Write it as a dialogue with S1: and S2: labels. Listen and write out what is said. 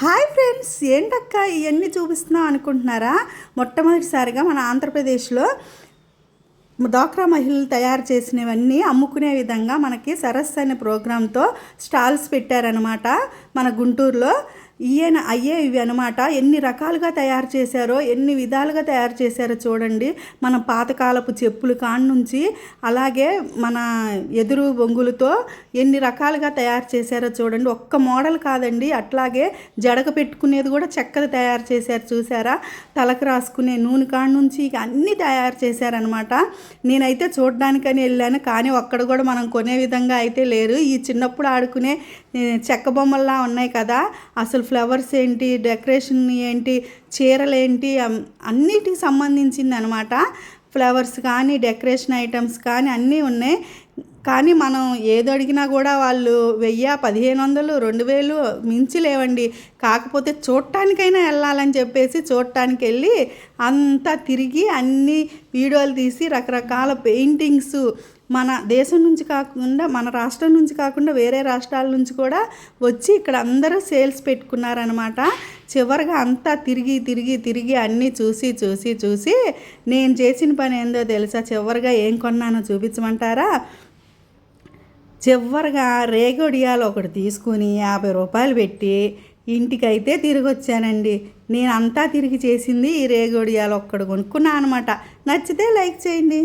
S1: Hi friends ఏంటక్క ఇవన్నీ చూపిస్తున్నాం అనుకుంటున్నారా? మొట్టమొదటిసారిగా మన ఆంధ్రప్రదేశ్లో డ్వాక్రా మహిళలు తయారు చేసినవన్నీ అమ్ముకునే విధంగా మనకి సరస్సు అనే ప్రోగ్రాంతో స్టాల్స్ పెట్టారనమాట మన గుంటూరులో. ఈయన అయ్యే ఇవి అనమాట ఎన్ని రకాలుగా తయారు చేశారో ఎన్ని విధాలుగా తయారు చేశారో చూడండి. మన పాతకాలపు చెప్పులు కాడ నుంచి అలాగే మన ఎదురు బొంగులతో ఎన్ని రకాలుగా తయారు చేశారో చూడండి. ఒక్క మోడల్ కాదండి. అట్లాగే జడక పెట్టుకునేది కూడా చెక్కది తయారు చేశారు చూసారా? తలకు రాసుకునే నూనె కాడ నుంచి ఇక అన్నీ తయారు చేశారనమాట నేనైతే చూడడానికని వెళ్ళాను కానీ ఒక్కడ కూడా మనం కొనే విధంగా అయితే లేరు. ఈ చిన్నప్పుడు ఆడుకునే చెక్క బొమ్మల్లా ఉన్నాయి కదా. అసలు ఫ్లవర్స్ ఏంటి డెకరేషన్ ఏంటి చీరలు ఏంటి అన్నిటికి సంబంధించింది అనమాట ఫ్లవర్స్ కానీ డెకరేషన్ ఐటమ్స్ కానీ అన్నీ ఉన్నాయి. కానీ మనం ఏది అడిగినా కూడా వాళ్ళు వెయ్యి పదిహేను వందలు రెండు వేలు మించి లేవండి. కాకపోతే చూడటానికైనా వెళ్ళాలని చెప్పేసి చూడటానికి వెళ్ళి అంతా తిరిగి అన్ని వీడియోలు తీసి రకరకాల పెయింటింగ్స్ మన దేశం నుంచి కాకుండా మన రాష్ట్రం నుంచి కాకుండా వేరే రాష్ట్రాల నుంచి కూడా వచ్చి ఇక్కడ అందరూ సేల్స్ పెట్టుకున్నారనమాట. చివరిగా అంతా తిరిగి తిరిగి తిరిగి అన్నీ చూసి చూసి చూసి నేను చేసిన పని ఏందో తెలుసా? చివరిగా ఏం కొన్నానో చూపించమంటారా? చివరిగా రేగొడియాలు ఒకటి తీసుకుని యాభై రూపాయలు పెట్టి ఇంటికైతే తిరిగి వచ్చానండి నేను అంతా తిరిగి చేసింది ఈ రేగొడియాలు ఒక్కడు కొనుక్కున్నా అనమాట. నచ్చితే లైక్ చేయండి.